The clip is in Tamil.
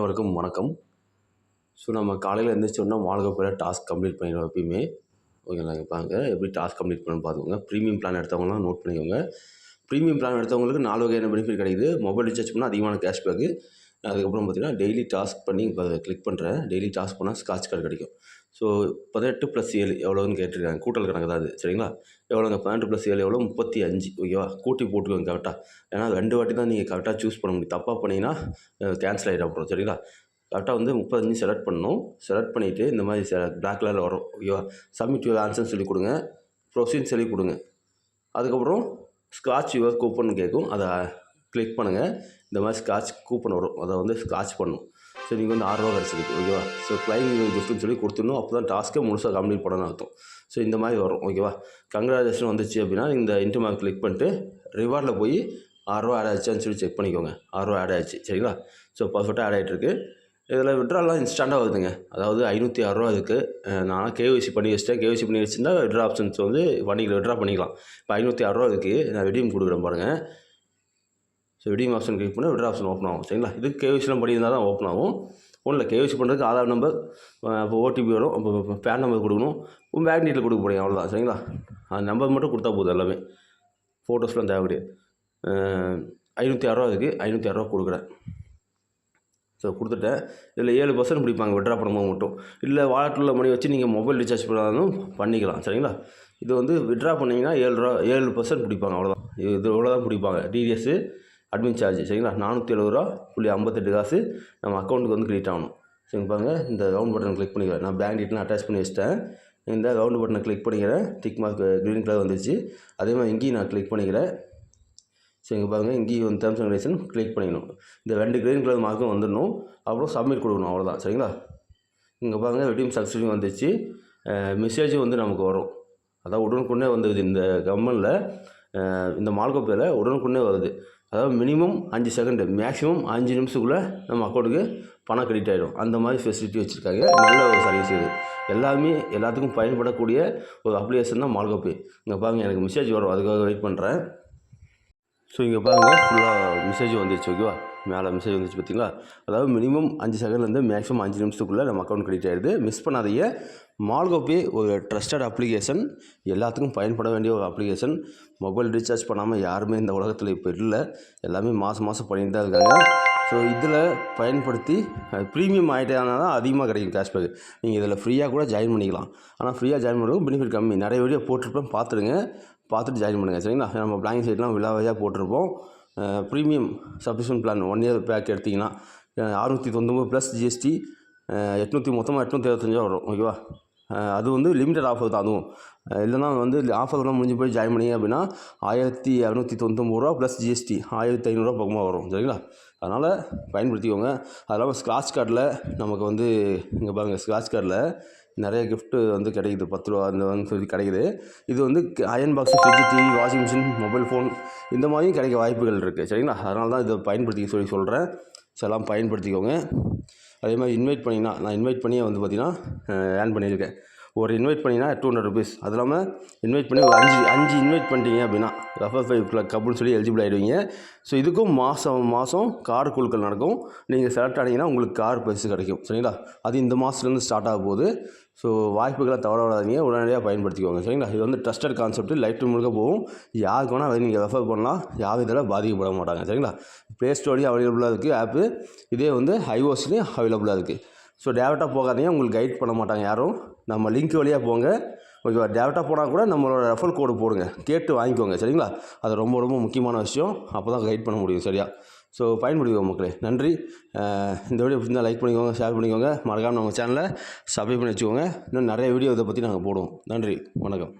அனைவருக்கும் வணக்கம். ஸோ நம்ம காலையில் எழுந்திரிச்சோன்னா வாழ்க்கை போகிற டாஸ்க் கம்ப்ளீட் பண்ணிடுவோம் எப்பயுமே. ஓகேங்களா இங்க பாருங்க எப்படி டாஸ்க் கம்ப்ளீட் பண்ணணும்னு பார்த்துக்கோங்க ப்ரீமியம் பிளான் எடுத்தவங்களாம் நோட் பண்ணிக்கோங்க. ப்ரீமியம் பிளான் எடுத்தவங்களுக்கு நாலு வகையான பெனிஃபிட் கிடைக்குது. மொபைல் ரீசார்ஜ் பண்ணால் அதிகமான கேஷ்பேக்கு அதுக்கப்புறம் பார்த்திங்கன்னா டெய்லி டாஸ்க் பண்ணி இப்போ கிளிக் பண்ணுறேன் டெய்லி டாஸ்க் பண்ணால் ஸ்காட்ச் கார்டு கிடைக்கும். ஸோ பதினெட்டு ப்ளஸ் ஏழு எவ்வளோன்னு கேட்டிருக்காங்க. கூட்டல் கணக்கு தான் அது. சரிங்களா? எவ்வளோங்க பதினெட்டு ப்ளஸ் ஏழு எவ்வளோ முப்பத்தி அஞ்சு. ஓகேவா கூட்டி போட்டுக்கோங்க கரெக்டாக ஏன்னா ரெண்டு வாட்டி தான் நீங்கள் கரெக்டாக சூஸ் பண்ண முடியும். தப்பாக பண்ணிங்கன்னா கேன்சல் ஆகிடப்படும் அப்புறம். சரிங்களா? கரெக்டாக வந்து முப்பத்தஞ்சு செலக்ட் பண்ணணும். செலக்ட் பண்ணிவிட்டு இந்த மாதிரி செ பிளாக் கலரில் வரும். ஓகேவா சப்மிட் யுவர் ஆன்சர்னு சொல்லி கொடுங்க. ப்ரொசீன் சொல்லி கொடுங்க. அதுக்கப்புறம் ஸ்காட்ச் யுவர் கூப்பன் கேட்கும். அதை கிளிக் பண்ணுங்கள் இந்த மாதிரி ஸ்காட்ச் கூப்பன் வரும். அதை வந்து ஸ்காட்ச் பண்ணணும். ஸோ நீங்கள் வந்து ஆறுரூவா கிடச்சிருக்கு ஓகேவா ஸோ கிளைம் கிஃப்ட்னு சொல்லி கொடுத்துடணும். அப்போ தான் டாஸ்க்கே முழுசாக கம்ப்ளீட் பண்ணணும்னு அர்த்தம். ஸோ இந்த மாதிரி வரும் ஓகேவா கங்க்ராச்சுலேஷன் வந்துச்சு அப்படின்னா இந்த இன்டர் மார்க் கிளிக் பண்ணிட்டு ரிவார்டில் போய் ஆறுரூவா ஆட் ஆயிடுச்சான்னு சொல்லி செக் பண்ணிக்கோங்க. ஆறுரூவா ஆட் ஆயிடுச்சு சரிங்களா? ஸோ பர்ஃபெக்டாக ஆட் ஆகிட்டுருக்கு இதில் விட்ராலாம் இன்ஸ்டண்ட்டாக வருதுங்க. அதாவது ஐநூற்றி ஆறுரூவா இருக்குது நான் கேஒய்சி பண்ணி வச்சிட்டேன். கேஒய்சி பண்ணி வச்சுருந்தா விட்ரா ஆப்ஷன்ஸ் வந்து பண்ணிக்கலாம் விட்ரா பண்ணிக்கலாம். இப்போ ஐநூற்றி ஆறுரூவா இருக்குது நான் ரெடியும் கொடுக்குறேன் பாருங்கள் ஸோ ரெடீம் ஆப்ஷன் கிளிக் பண்ணால் விட்ரா ஆப்ஷன் ஓப்பன் ஆகும். சரிங்களா? இது கேவிசிலாம் பண்ணியிருந்தால் தான் ஓப்பன் ஆகும். ஒன்றும் இல்லை கேஒய்சி பண்ணுறதுக்கு ஆதார் நம்பர் இப்போ ஓடிபி வரும். அப்போ பேன் நம்பர் கொடுக்கணும். உங்கள் பேங்க் டீட்டில் கொடுக்க போகிறீங்க அவ்வளோதான் சரிங்களா? அந்த நம்பர் மட்டும் கொடுத்தா போதும் எல்லாமே. ஃபோட்டோஸ்லாம் தேவை கிடையாது ஐநூற்றி ஆறுரூவா இருக்குது ஐநூற்றி ஆறுரூவா கொடுக்குறேன். ஸோ கொடுத்துட்டேன். இதில் ஏழு பர்சன்ட் பிடிப்பாங்க விட்ரா பண்ணும்போது மட்டும். இல்லை வாலெட்டில் மணி வச்சு நீங்கள் மொபைல் ரீசார்ஜ் பண்ணாலும் பண்ணிக்கலாம். சரிங்களா? இது வந்து விட்ரா பண்ணிங்கன்னா ஏழு ரூபா ஏழு பர்சன்ட் பிடிப்பாங்க அவ்வளோதான் இது இவ்வளோ தான் பிடிப்பாங்க? டிடிஎஸ்ஸு அட்மின் சார்ஜ் சரிங்களா? நானூற்றி எழுபது ரூபா புள்ளி ஐம்பத்தெட்டு காசு நம்ம அக்கௌண்ட்டுக்கு வந்து கிரெடிட் ஆகணும். சரிங்க பாருங்க. இந்த ரவுண்ட் பட்டன் கிளிக் பண்ணிக்கிறேன். நான் பேங்க் டீட்டெயிலாம் அட்டாச் பண்ணி வச்சிட்டேன். இந்த ரவுண்டு பட்டனை கிளிக் பண்ணிக்கிறேன். டிக் மார்க் க்ரீன் கலர் வந்துச்சு அதே மாதிரி இங்கேயும் நான் கிளிக் பண்ணிக்கிறேன். சரிங்க பாருங்கள் இங்கேயும் வந்து டேர்ம்ஸ் அண்ட் கண்டிஷன் கிளிக் பண்ணிக்கணும். இந்த ரெண்டு க்ரீன் கலர் மார்க்கும் வந்துடணும். அப்புறம் சப்மிட் கொடுக்கணும். அவ்வளோதான் சரிங்களா? இங்கே பாருங்கள் வெட்டியும் சக்ஸஸ்ஃபுல் வந்துச்சு மெசேஜும் வந்து நமக்கு வரும். அதான் உடனுக்குடனே வந்தது இந்த கம்மனில் இந்த மால்கோப்பையில் உடனுக்குடனே வருது. அதாவது மினிமம் அஞ்சு செகண்டு மேக்ஸிமம் அஞ்சு நிமிஷத்துக்குள்ளே நம்ம அக்கௌண்ட்டுக்கு பணம் கிரெடிட் ஆகிடும் அந்த மாதிரி ஃபெசிலிட்டி வச்சுருக்காங்க. நல்ல ஒரு சர்வீஸ் இது. எல்லாருமே எல்லாத்துக்கும் பயன்படக்கூடிய ஒரு அப்ளிகேஷன் தான் மால்கோப்பே இங்கே பாருங்கள் எனக்கு மெசேஜ் வரும். அதுக்காக வெயிட் பண்ணுறேன் ஸோ இங்கே பாருங்கள் ஃபுல்லாக மெசேஜ் வந்துருச்சு ஓகேவா மேலே மெசேஜ் வந்துச்சு பார்த்தீங்களா? அதாவது மினிமம் அஞ்சு செகண்ட்லேருந்து மேக்ஸிமம் அஞ்சு நிமிஷத்துக்குள்ளே நம்ம அக்கௌண்ட் கிரெடிட் ஆகிடுது மிஸ் பண்ணாதீங்க. மால்கோபே ஒரு ட்ரஸ்டட் அப்ளிகேஷன் எல்லாத்துக்கும் பயன்பட வேண்டிய ஒரு அப்ளிகேஷன் மொபைல் ரீசார்ஜ் பண்ணாமல் யாருமே இந்த உலகத்தில் இப்போ இல்லை. எல்லாமே மாதம் மாதம் பண்ணிட்டு தான் இருக்காங்க. ஸோ இதில் பயன்படுத்தி ப்ரீமியம் ஆகிட்டேனா தான் அதிகமாக கிடைக்கும் கேஷ்பேக் நீங்கள் இதில் ஃப்ரீயாக கூட ஜாயின் பண்ணிக்கலாம். ஆனால் ஃப்ரீயாக ஜாயின் பண்ணுறது பெனிஃபிட் கம்மி. நிறைய வீடியோ போட்டிருப்பேன் பார்த்துடுங்க. பார்த்துட்டு ஜாயின் பண்ணுங்கள் சரிங்களா? நம்ம பிளாங்கிங் சைட்லாம் விழாவையாக போட்டிருப்போம். Premium subscription plan one year pack எடுத்திங்கன்னா அறுநூற்றி தொண்ணூறு ப்ளஸ் ஜிஎஸ்டி எட்நூற்றி மொத்தமாக எட்நூற்றி இருபத்தஞ்சா வரும் ஓகேவா அது வந்து லிமிட்டட் ஆஃபர் தான் அதுவும். இல்லைனா வந்து ஆஃபர்லாம் முடிஞ்சு போய் ஜாயின் பண்ணிங்க அப்படின்னா ஆயிரத்தி இரநூத்தி தொண்ணூத்தொம்பது ரூபா ப்ளஸ் ஜிஎஸ்டி ஆயிரத்தி ஐநூறுரூவா பக்கமாக வரும் சரிங்களா? அதனால் பயன்படுத்திக்கோங்க. அது இல்லாமல் ஸ்க்ராட்ச் கார்டில் நமக்கு வந்து இங்கே பாருங்கள் ஸ்க்ராட்ச் கார்டில் நிறைய கிஃப்ட்டு வந்து கிடைக்குது. பத்து ரூபா அந்த வந்து சொல்லி கிடைக்குது. இது வந்து iron box fridge TV washing machine mobile phone இந்த மாதிரியும் கிடைக்க வாய்ப்புகள் இருக்குது சரிங்களா? அதனால தான் இதை பயன்படுத்திக்க சொல்லி சொல்கிறேன் ஸோ எல்லாம் பயன்படுத்திக்கோங்க. அதே மாதிரி இன்வைட் பண்ணிங்கன்னா நான் இன்வைட் பண்ணியே வந்து பார்த்திங்கன்னா ஏர்ன் பண்ணியிருக்கேன். ஒரு இன்வைட் பண்ணிங்கன்னா டூ ஹண்ட்ரட் ருபீஸ் அது இல்லாமல் இன்வைட் பண்ணி ஒரு அஞ்சு அஞ்சு இன்வைட் பண்ணிட்டீங்க அப்படின்னா ரெஃபர் ஃபைவ் கப்புன்னு சொல்லி எலிஜிபிள் ஆகிடுவீங்க ஸோ இதுக்கும் மாதம் மாதம் கார் குழுக்கள் நடக்கும். நீங்கள் செலக்ட் ஆனீங்கன்னா உங்களுக்கு கார் பரிசு கிடைக்கும். சரிங்களா? அது இந்த மாதத்துலேருந்து ஸ்டார்ட் ஆக போகுது. ஸோ வாய்ப்புகளை தவற விடாதீங்க உடனடியாக பயன்படுத்திக்கோங்க. சரிங்களா? இது வந்து ட்ரஸ்டட் கான்செப்ட் லைஃப் டைம் முழுக்க போகும். யாருக்கு வேணால் அதை நீங்கள் ரெஃபர் பண்ணலாம். யாரும் இதில் பாதிக்கப்பட மாட்டாங்க. சரிங்களா? ப்ளே ஸ்டோர்லேயும் அவைலபிளாக இருக்குது ஆப்பு இதே வந்து ஐஓஸ்லேயும் அவைலபிளாக இருக்குது ஸோ டேரெக்டாக போகாதீங்க. உங்களுக்கு கைட் பண்ண மாட்டாங்க யாரும். நம்ம லிங்க் வழியாக போங்க. ஓகேவா? டேரெக்டாக போனால் கூட நம்மளோட ரெஃபர் கோடு போடுங்க. கேட்டு வாங்கிக்கோங்க சரிங்களா? அது ரொம்ப ரொம்ப முக்கியமான விஷயம். அப்போ தான் கைட் பண்ண முடியும் சரியா? ஸோ பயன்படுத்திக்கோங்க மக்களே. நன்றி. இந்த வீடியோ பிடிச்சிருந்தால் லைக் பண்ணிக்கோங்க ஷேர் பண்ணிக்கோங்க. மறக்காமல் நம்ம சேனலை சப்ஸ்கிரைப் பண்ணி வச்சுக்கோங்க. இன்னும் நிறைய வீடியோ இதை பற்றி நாங்கள் போடுவோம். நன்றி. வணக்கம்.